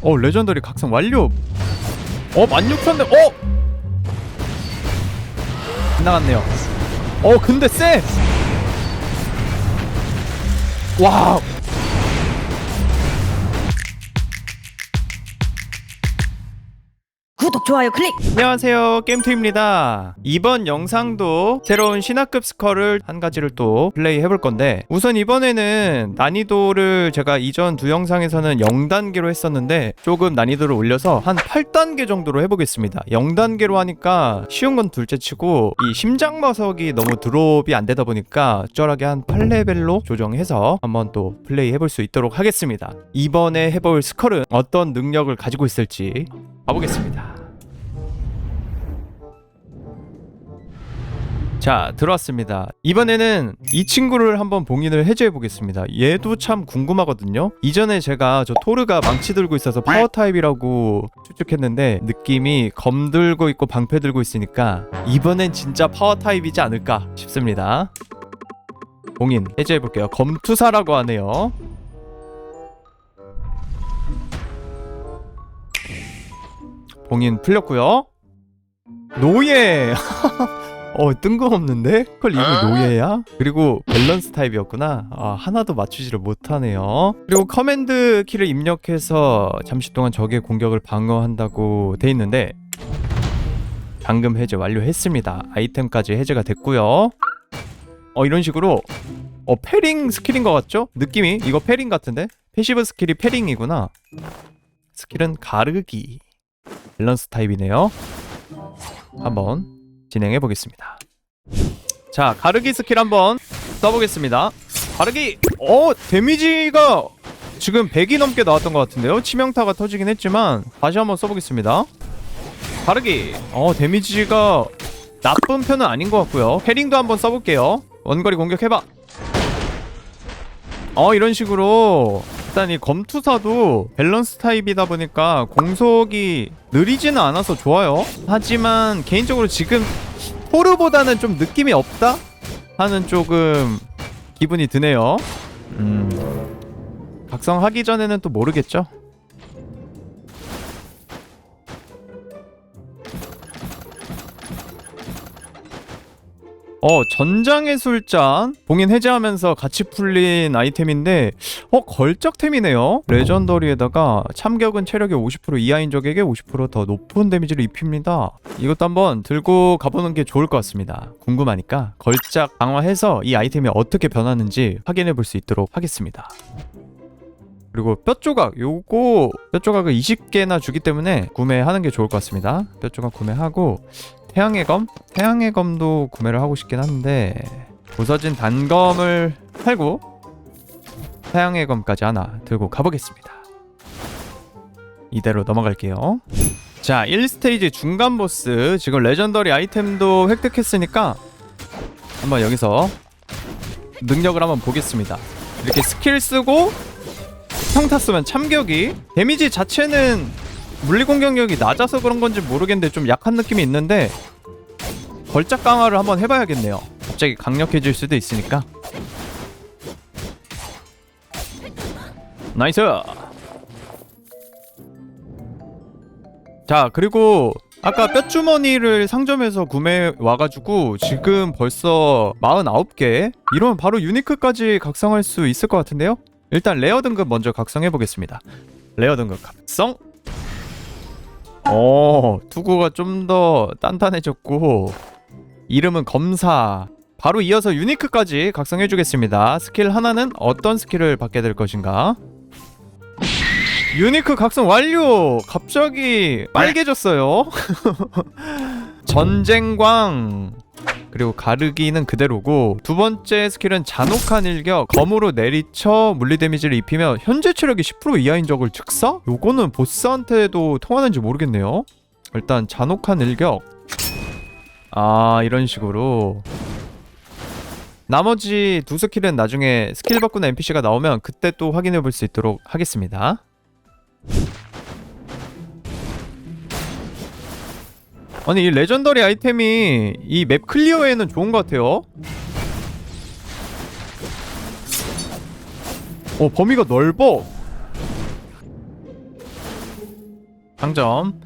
어 레전더리 각성 완료. 어 16,000대 어! 나갔네요. 어 근데 쎄! 와우 구독 좋아요 클릭. 안녕하세요. 게임투입니다. 이번 영상도 새로운 신화급 스컬을 한 가지를 또 플레이 해볼 건데 우선 이번에는 난이도를 제가 이전 두 영상에서는 0단계로 했었는데 조금 난이도를 올려서 한 8단계 정도로 해보겠습니다. 0단계로 하니까 쉬운 건 둘째치고 이 심장마석이 너무 드롭이 안 되다 보니까 적절하게 한 8레벨로 조정해서 한번 또 플레이 해볼 수 있도록 하겠습니다. 이번에 해볼 스컬은 어떤 능력을 가지고 있을지 가보겠습니다 자 들어왔습니다. 이번에는 이 친구를 한번 봉인을 해제해 보겠습니다. 얘도 참 궁금하거든요. 이전에 제가 저 토르가 망치 들고 있어서 파워 타입이라고 추측했는데 느낌이 검 들고 있고 방패 들고 있으니까 이번엔 진짜 파워 타입이지 않을까 싶습니다. 봉인 해제해 볼게요. 검투사라고 하네요. 봉인 풀렸고요. 노예 어 뜬금없는데? 그걸 이름이 노예야? 그리고 밸런스 타입이었구나. 아 하나도 맞추지를 못하네요. 그리고 커맨드 키를 입력해서 잠시 동안 적의 공격을 방어한다고 돼 있는데 방금 해제 완료했습니다. 아이템까지 해제가 됐고요. 어 이런 식으로 어 패링 스킬인 것 같죠? 느낌이? 이거 패링 같은데? 패시브 스킬이 패링이구나. 스킬은 가르기. 밸런스 타입이네요. 한번 진행해 보겠습니다. 자, 가르기 스킬 한번 써보겠습니다. 가르기! 어, 데미지가 지금 100이 넘게 나왔던 것 같은데요? 치명타가 터지긴 했지만 다시 한번 써보겠습니다. 가르기! 어, 데미지가 나쁜 편은 아닌 것 같고요. 패링도 한번 써볼게요. 원거리 공격해봐! 어, 이런 식으로 일단 이 검투사도 밸런스 타입이다 보니까 공속이 느리지는 않아서 좋아요. 하지만 개인적으로 지금 토르보다는 좀 느낌이 없다 하는 조금 기분이 드네요. 음. 각성하기 전에는 또 모르겠죠. 어 전장의 술잔 봉인 해제하면서 같이 풀린 아이템인데 어 걸작템이네요. 레전더리에다가 참격은 체력의 50% 이하인 적에게 50%더 높은 데미지를 입힙니다. 이것도 한번 들고 가보는 게 좋을 것 같습니다. 궁금하니까 걸작 강화해서 이 아이템이 어떻게 변하는지 확인해 볼 수 있도록 하겠습니다. 그리고 뼈조각 요거 뼈조각을 20개나 주기 때문에 구매하는 게 좋을 것 같습니다. 뼈조각 구매하고 태양의 검? 태양의 검도 구매를 하고 싶긴 한데 부서진 단검을 팔고 태양의 검까지 하나 들고 가보겠습니다. 이대로 넘어갈게요. 자 1스테이지 중간 보스. 지금 레전더리 아이템도 획득했으니까 한번 여기서 능력을 한번 보겠습니다. 이렇게 스킬 쓰고 평타 쓰면 참격이. 데미지 자체는 물리 공격력이 낮아서 그런 건지 모르겠는데 좀 약한 느낌이 있는데 걸작 강화를 한번 해봐야겠네요. 갑자기 강력해질 수도 있으니까. 나이스. 자 그리고 아까 뼈주머니를 상점에서 구매 와가지고 지금 벌써 49개 이러면 바로 유니크까지 각성할 수 있을 것 같은데요? 일단 레어 등급 먼저 각성해 보겠습니다. 레어 등급 각성. 어, 투구가 좀 더 단단해졌고 이름은 검사. 바로 이어서 유니크까지 각성해 주겠습니다. 스킬 하나는 어떤 스킬을 받게 될 것인가? 유니크 각성 완료. 갑자기 빨개졌어요. 전쟁광. 그리고 가르기는 그대로고 두 번째 스킬은 잔혹한 일격 검으로 내리쳐 물리 데미지를 입히며 현재 체력이 10% 이하인 적을 즉사? 요거는 보스한테도 통하는지 모르겠네요. 일단 잔혹한 일격. 아 이런 식으로. 나머지 두 스킬은 나중에 스킬 바꾸는 NPC가 나오면 그때 또 확인해 볼 수 있도록 하겠습니다 아니 이 레전더리 아이템이 이 맵 클리어에는 좋은 것 같아요 어 범위가 넓어 상점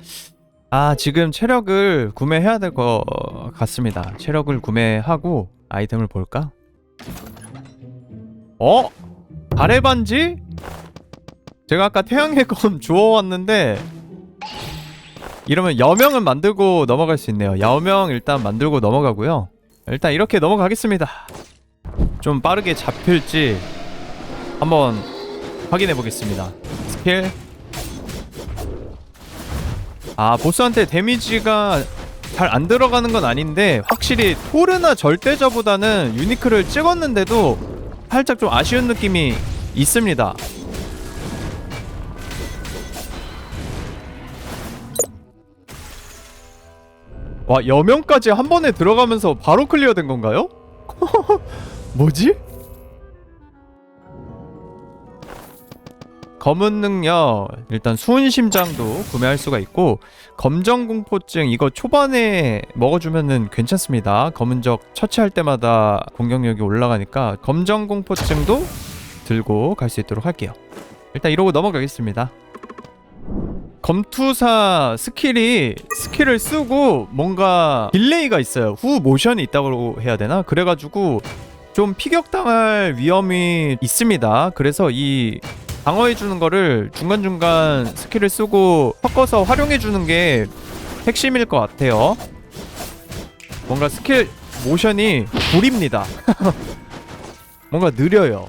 아 지금 체력을 구매해야 될 것 같습니다 체력을 구매하고 아이템을 볼까? 어? 발의 반지? 제가 아까 태양의 검 주워왔는데 이러면 여명은 만들고 넘어갈 수 있네요. 여명 일단 만들고 넘어가고요. 일단 이렇게 넘어가겠습니다. 좀 빠르게 잡힐지 한번 확인해 보겠습니다. 스킬. 아 보스한테 데미지가 잘 안 들어가는 건 아닌데 확실히 토르나 절대자보다는 유니크를 찍었는데도 살짝 좀 아쉬운 느낌이 있습니다 와 여명까지 한 번에 들어가면서 바로 클리어된 건가요? 뭐지? 검은 능력 일단 수은 심장도 구매할 수가 있고 검정 공포증 이거 초반에 먹어주면은 괜찮습니다. 검은 적 처치할 때마다 공격력이 올라가니까 검정 공포증도 들고 갈 수 있도록 할게요. 일단 이러고 넘어가겠습니다. 검투사 스킬이 스킬을 쓰고 뭔가 딜레이가 있어요. 후 모션이 있다고 해야 되나? 그래가지고 좀 피격당할 위험이 있습니다. 그래서 이 방어해주는 거를 중간중간 스킬을 쓰고 섞어서 활용해주는 게 핵심일 것 같아요. 뭔가 스킬 모션이 구립니다. 뭔가 느려요.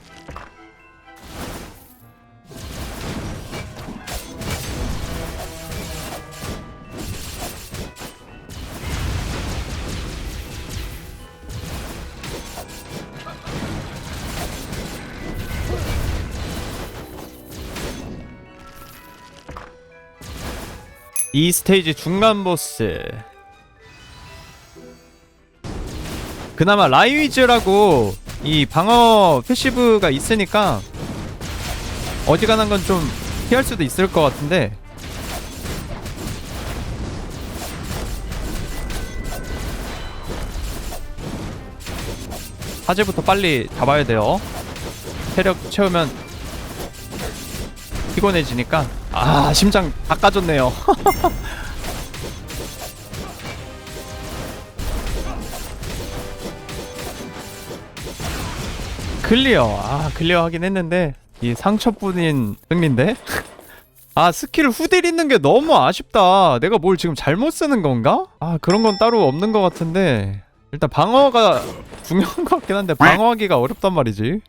이 스테이지 중간 보스. 그나마 라이위즈라고 이 방어 패시브가 있으니까 어지간한 건 좀 피할 수도 있을 것 같은데. 화제부터 빨리 잡아야 돼요. 체력 채우면 피곤해지니까. 아 심장 다 까졌네요. 클리어. 아 클리어 하긴 했는데 이 상처뿐인 승리인데? 아 스킬 후딜 있는 게 너무 아쉽다. 내가 뭘 지금 잘못 쓰는 건가? 아 그런 건 따로 없는 것 같은데 일단 방어가 중요한 것 같긴 한데 방어하기가 어렵단 말이지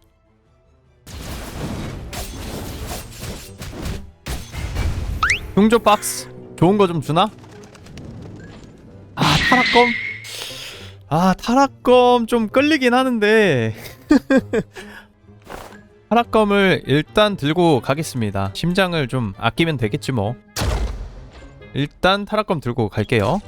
흉조 박스. 좋은 거 좀 주나? 아 타락검? 아 타락검 좀 끌리긴 하는데. 타락검을 일단 들고 가겠습니다. 심장을 좀 아끼면 되겠지 뭐. 일단 타락검 들고 갈게요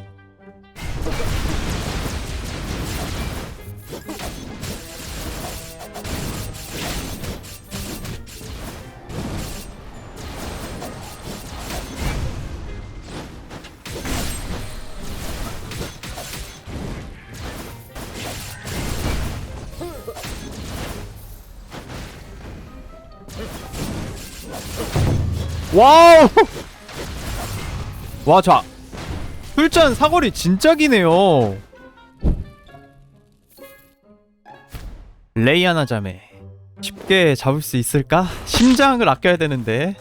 와우! 와, 자. 풀잔 사거리 진짜 기네요. 레이아나 자매. 쉽게 잡을 수 있을까? 심장을 아껴야 되는데.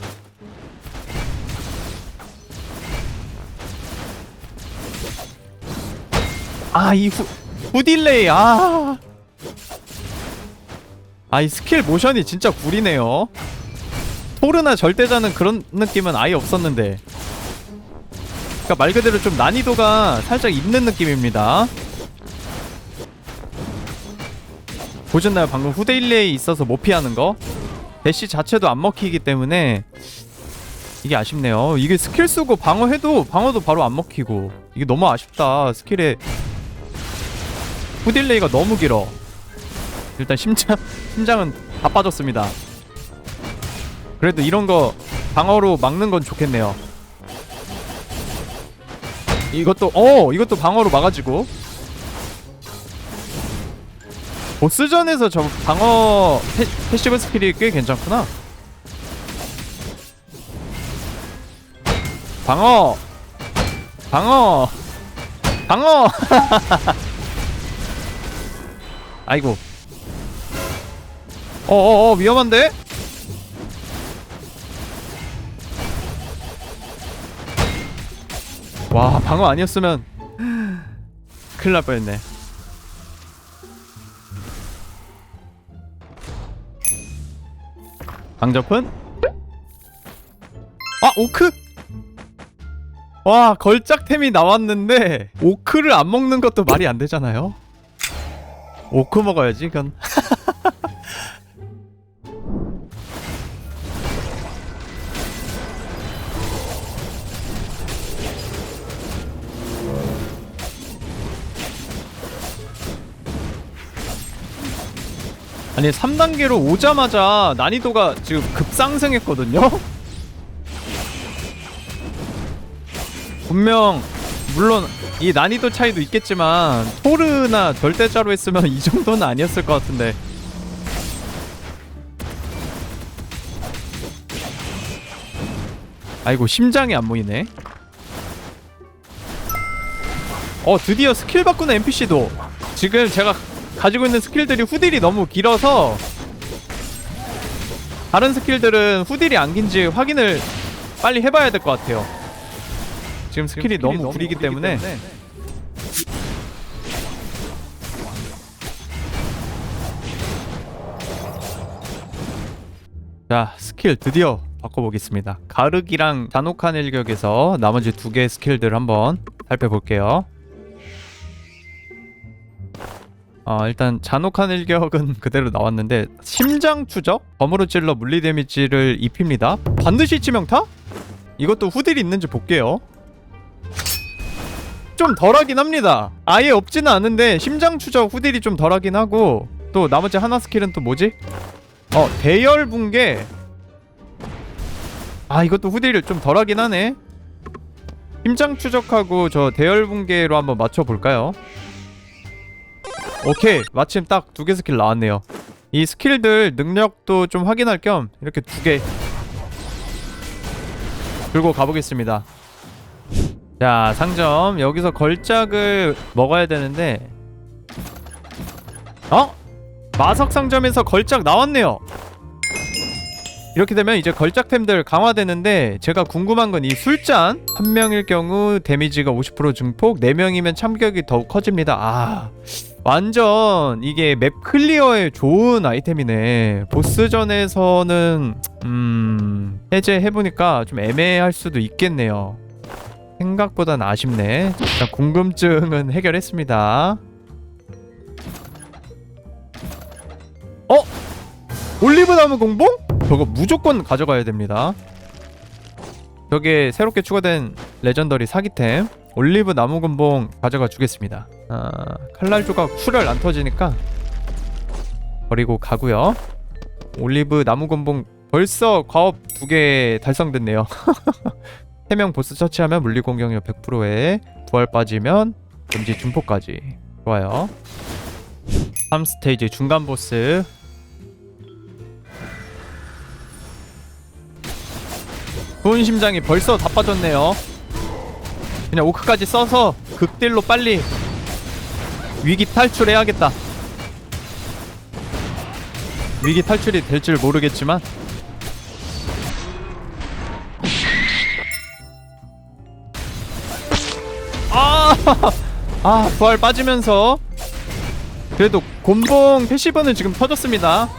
아, 이 후, 후딜레이, 아. 아, 이 스킬 모션이 진짜 구리네요. 토르나 절대자는 그런 느낌은 아예 없었는데. 그러니까 말 그대로 좀 난이도가 살짝 있는 느낌입니다. 보셨나요? 방금 후데일레이 있어서 못 피하는 거? 대시 자체도 안 먹히기 때문에 이게 아쉽네요. 이게 스킬 쓰고 방어해도 방어도 바로 안 먹히고. 이게 너무 아쉽다 스킬에. 후딜레이가 너무 길어 일단 심장 심장은 다 빠졌습니다. 그래도 이런 거 방어로 막는 건 좋겠네요. 이것도 어 이것도 방어로 막아지고. 보스전에서 저 방어 패, 패시브 스킬이 꽤 괜찮구나. 방어! 방어! 방어! 아이고 어어어 위험한데? 와 방어 아니었으면 큰일 날 뻔했네 강접은? 아 오크? 와 걸작템이 나왔는데 오크를 안 먹는 것도 말이 안 되잖아요 오크 먹어야지 이건 아니 3단계로 오자마자 난이도가 지금 급상승했거든요? 분명 물론 이 난이도 차이도 있겠지만 토르나 절대자로 했으면 이 정도는 아니었을 것 같은데. 아이고 심장이 안 보이네. 어 드디어 스킬 바꾸는 NPC도. 지금 제가 가지고 있는 스킬들이 후딜이 너무 길어서 다른 스킬들은 후딜이 안 긴지 확인을 빨리 해봐야 될 것 같아요. 지금 스킬이, 너무, 구리기 때문에, 자 스킬 드디어 바꿔보겠습니다. 가르기랑 잔혹한 일격에서 나머지 두 개의 스킬들 한번 살펴볼게요 어, 일단 잔혹한 일격은 그대로 나왔는데 심장 추적, 검으로 찔러 물리 데미지를 입힙니다. 반드시 치명타? 이것도 후딜이 있는지 볼게요. 좀 덜하긴 합니다. 아예 없지는 않은데 심장 추적 후딜이 좀 덜하긴 하고 또 나머지 하나 스킬은 또 뭐지? 어 대열 붕괴. 아 이것도 후딜이 좀 덜하긴 하네. 심장 추적하고 저 대열 붕괴로 한번 맞춰 볼까요? 오케이. 마침 딱 두 개 스킬 나왔네요. 이 스킬들 능력도 좀 확인할 겸 이렇게 두 개 들고 가보겠습니다. 자 상점. 여기서 걸작을 먹어야 되는데. 어? 마석 상점에서 걸작 나왔네요 이렇게 되면 이제 걸작템들 강화되는데 제가 궁금한 건 이 술잔 한 명일 경우 데미지가 50% 증폭 4명이면 참격이 더욱 커집니다. 아 완전 이게 맵 클리어에 좋은 아이템이네. 보스전에서는 음 해제해보니까 좀 애매할 수도 있겠네요. 생각보단 아쉽네. 일단 궁금증은 해결했습니다. 어? 올리브 나무 공봉? 저거 무조건 가져가야 됩니다 저게 새롭게 추가된 레전더리 사기템 올리브 나무 군봉 가져가 주겠습니다. 아, 칼날 조각 출혈 안 터지니까 버리고 가고요. 올리브 나무 군봉 벌써 과업 두 개 달성됐네요. 3명 보스 처치하면 물리 공격력 100%에 부활 빠지면 금지 중폭까지 좋아요. 3스테이지 중간 보스 부은 심장이 벌써 다 빠졌네요. 그냥 오크까지 써서 극딜로 빨리 위기 탈출해야겠다. 위기 탈출이 될 줄 모르겠지만 아, 아 부활 빠지면서 그래도 곤봉 패시브는 지금 터졌습니다.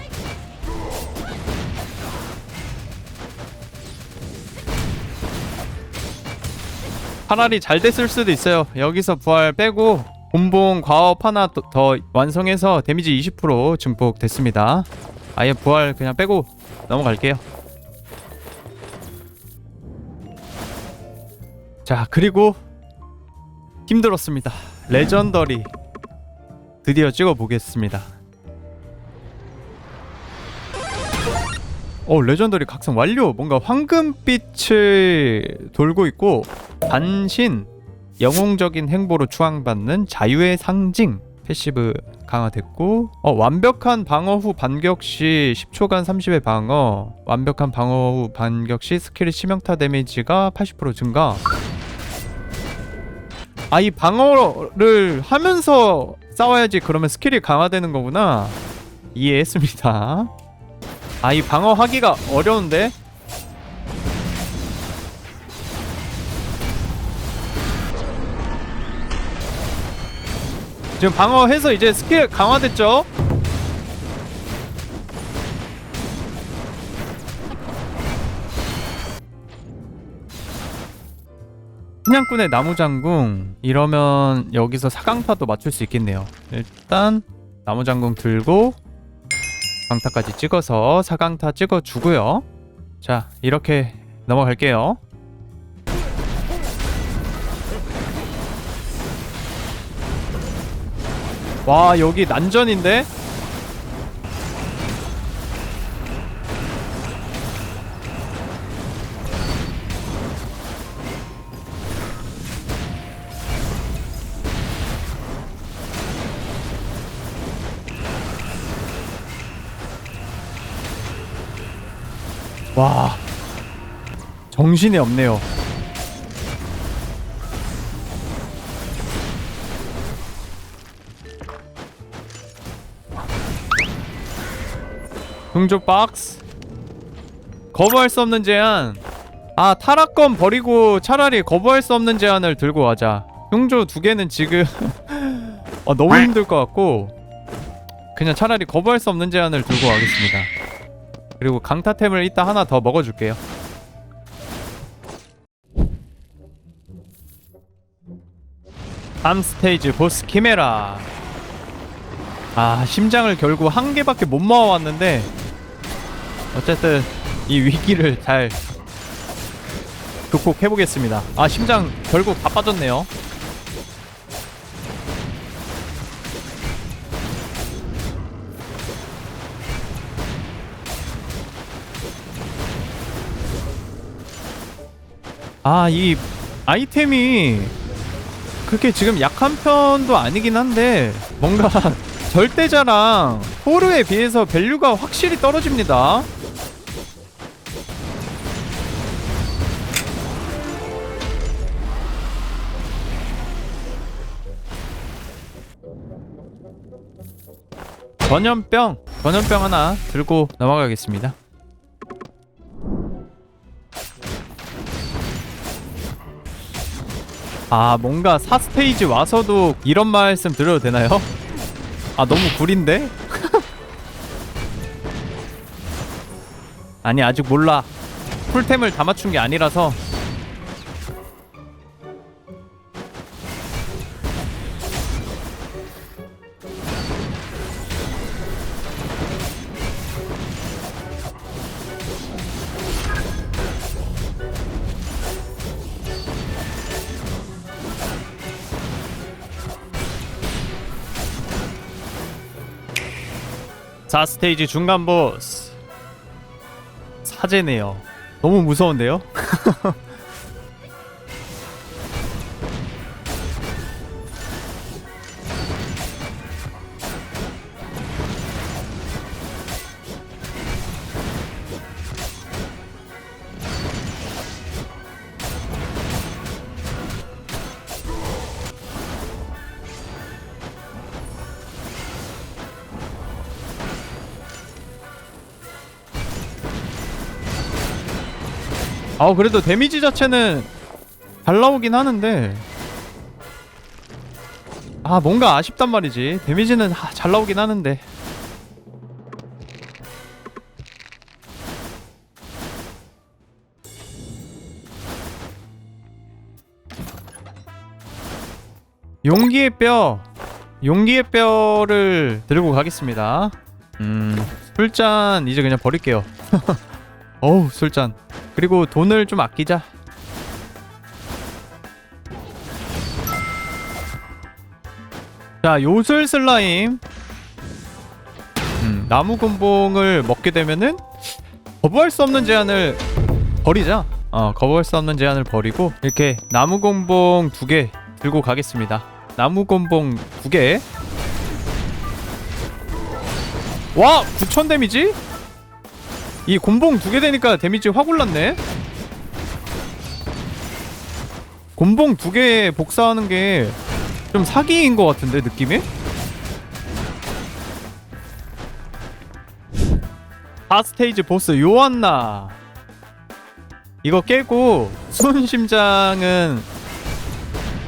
차라리 잘 됐을 수도 있어요. 여기서 부활 빼고 곤봉 과업 하나 더, 더 완성해서 데미지 20% 증폭 됐습니다. 아예 부활 그냥 빼고 넘어갈게요. 자 그리고 힘들었습니다. 레전더리 드디어 찍어보겠습니다. 어 레전더리 각성 완료 뭔가 황금빛을 돌고 있고 반신 영웅적인 행보로 추앙받는 자유의 상징 패시브 강화됐고 어 완벽한 방어 후 반격 시 10초간 30의 방어 완벽한 방어 후 반격 시 스킬의 치명타 데미지가 80% 증가. 아 이 방어를 하면서 싸워야지 그러면 스킬이 강화되는 거구나. 이해했습니다. 아 이 방어 하기가 어려운데 지금 방어해서 이제 스킬 강화됐죠? 사냥꾼의 나무장궁. 이러면 여기서 사강타도 맞출 수 있겠네요. 일단 나무장궁 들고 강타까지 찍어서 사강타 찍어주고요. 자 이렇게 넘어갈게요 와 여기 난전인데? 와 정신이 없네요 흥조 박스. 거부할 수 없는 제한 아 타락건 버리고 차라리 거부할 수 없는 제한을 들고 가자. 흥조 두 개는 지금 어, 너무 힘들 것 같고 그냥 차라리 거부할 수 없는 제한을 들고 가겠습니다. 그리고 강타템을 이따 하나 더 먹어줄게요. 다음 스테이지 보스 키메라. 아 심장을 결국 한 개밖에 못 모아왔는데 어쨌든 이 위기를 잘 극복해보겠습니다 아 심장 결국 다 빠졌네요 아 이 아이템이 그렇게 지금 약한 편도 아니긴 한데 뭔가 절대자랑 포르에 비해서 밸류가 확실히 떨어집니다. 전염병, 전염병 하나 들고 넘어가겠습니다. 아 뭔가 4스테이지 와서도 이런 말씀 드려도 되나요? 아 너무 구린데? 아니 아직 몰라 풀템을 다 맞춘 게 아니라서 사 스테이지 중간 보스 사제네요 너무 무서운데요? 아 그래도 데미지 자체는 잘 나오긴 하는데. 아 뭔가 아쉽단 말이지. 데미지는 하, 잘 나오긴 하는데. 용기의 뼈. 용기의 뼈를 들고 가겠습니다. 음 술잔 이제 그냥 버릴게요. 어우 술잔 그리고 돈을 좀 아끼자. 자, 요술 슬라임. 음, 나무 곤봉을 먹게 되면은 거부할 수 없는 제한을 버리자. 어, 거부할 수 없는 제한을 버리고 이렇게 나무 곤봉 두 개 들고 가겠습니다. 나무 곤봉 두 개. 와 9천 데미지? 이 곤봉 두 개 되니까 데미지 확 올랐네 곤봉 두 개 복사하는 게 좀 사기인 것 같은데 느낌이? 하스테이지 보스 요한나 이거 깨고 수은심장은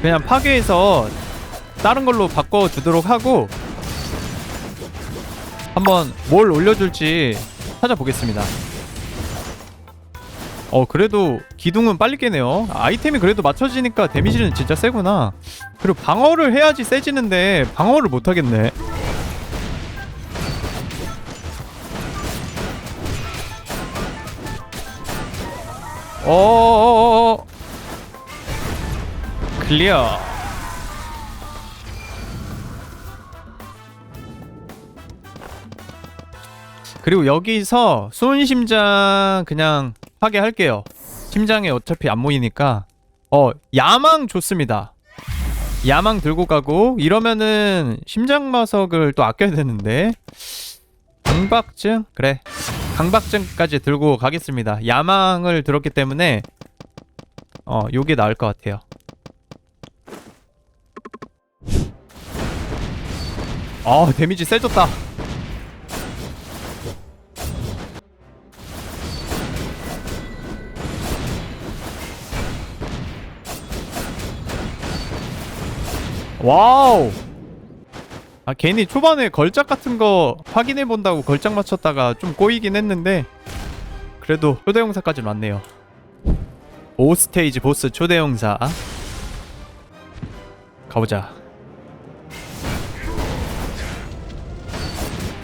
그냥 파괴해서 다른 걸로 바꿔주도록 하고 한번 뭘 올려줄지 찾아보겠습니다. 어 그래도 기둥은 빨리 깨네요. 아이템이 그래도 맞춰지니까 데미지는 진짜 세구나. 그리고 방어를 해야지 세지는데 방어를 못하겠네. 어어어어. 클리어 그리고 여기서 수은 심장 그냥 파괴할게요. 심장에 어차피 안 모이니까. 어 야망 좋습니다. 야망 들고 가고 이러면은 심장 마석을 또 아껴야 되는데. 강박증? 그래. 강박증까지 들고 가겠습니다. 야망을 들었기 때문에 어 요게 나을 것 같아요. 아 데미지 세졌다 와우 아 괜히 초반에 걸작 같은 거 확인해 본다고 걸작 맞췄다가 좀 꼬이긴 했는데 그래도 초대용사까지는 왔네요 5스테이지 보스 초대용사 가보자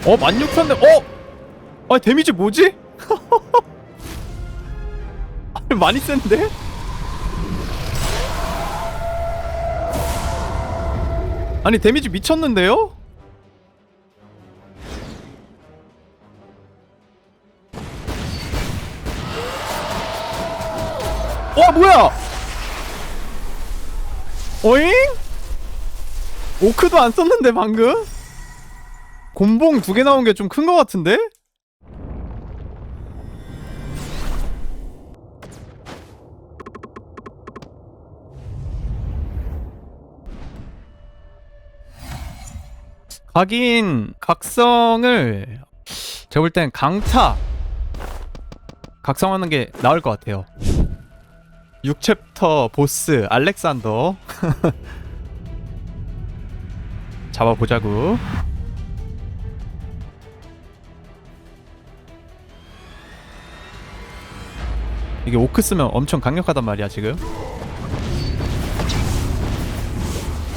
어 16,000대 어? 아 데미지 뭐지? 아니 많이 센데? 아니 데미지 미쳤는데요? 와 뭐야? 어잉? 오크도 안 썼는데 방금? 곤봉 두 개 나온 게 좀 큰 거 같은데? 각인 각성을 제가 볼 땐 강타 각성하는 게 나을 것 같아요. 6챕터 보스 알렉산더. 잡아보자구. 이게 오크 쓰면 엄청 강력하단 말이야 지금.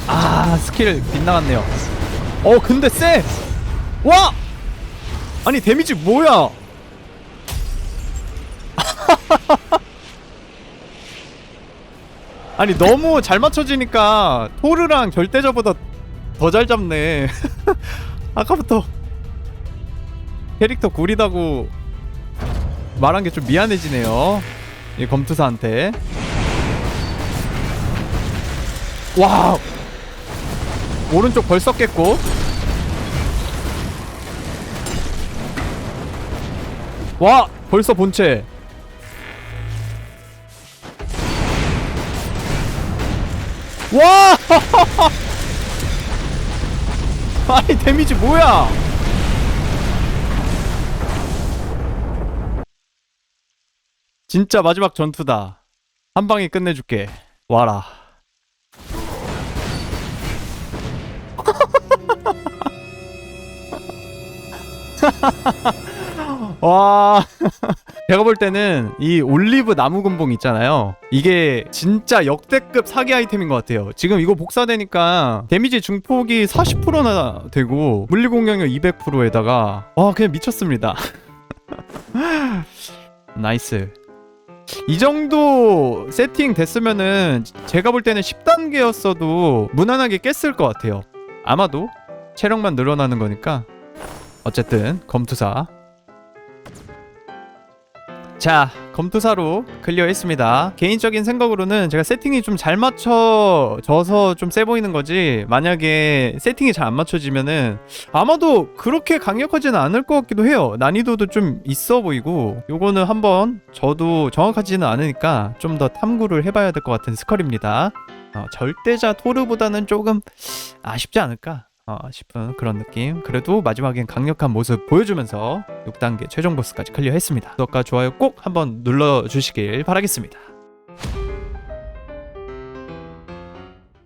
아 스킬 빗나갔네요 어 근데 쎄! 와! 아니 데미지 뭐야? 아니 너무 잘 맞춰지니까 토르랑 결대저보다 더 잘 잡네. 아까부터 캐릭터 구리다고 말한 게 좀 미안해지네요. 이 검투사한테. 와 오른쪽 벌써 깼고. 와 벌써 본체. 와! 아니 데미지 뭐야? 진짜 마지막 전투다. 한 방에 끝내줄게. 와라 와. 제가 볼 때는 이 올리브 나무 곤봉 있잖아요. 이게 진짜 역대급 사기 아이템인 것 같아요. 지금 이거 복사되니까 데미지 중폭이 40%나 되고 물리 공격력 200%에다가 와 그냥 미쳤습니다. 나이스. 이 정도 세팅 됐으면은 제가 볼 때는 10단계였어도 무난하게 깼을 것 같아요. 아마도 체력만 늘어나는 거니까 어쨌든 검투사 자 검투사로 클리어했습니다. 개인적인 생각으로는 제가 세팅이 좀 잘 맞춰져서 좀 세 보이는 거지 만약에 세팅이 잘 안 맞춰지면은 아마도 그렇게 강력하지는 않을 것 같기도 해요. 난이도도 좀 있어 보이고 요거는 한번 저도 정확하지는 않으니까 좀 더 탐구를 해봐야 될 것 같은 스컬입니다. 어, 절대자 토르보다는 조금 아쉽지 않을까 어, 싶은 그런 느낌. 그래도 마지막엔 강력한 모습 보여주면서 6단계 최종 보스까지 클리어했습니다. 구독과 좋아요 꼭 한번 눌러주시길 바라겠습니다.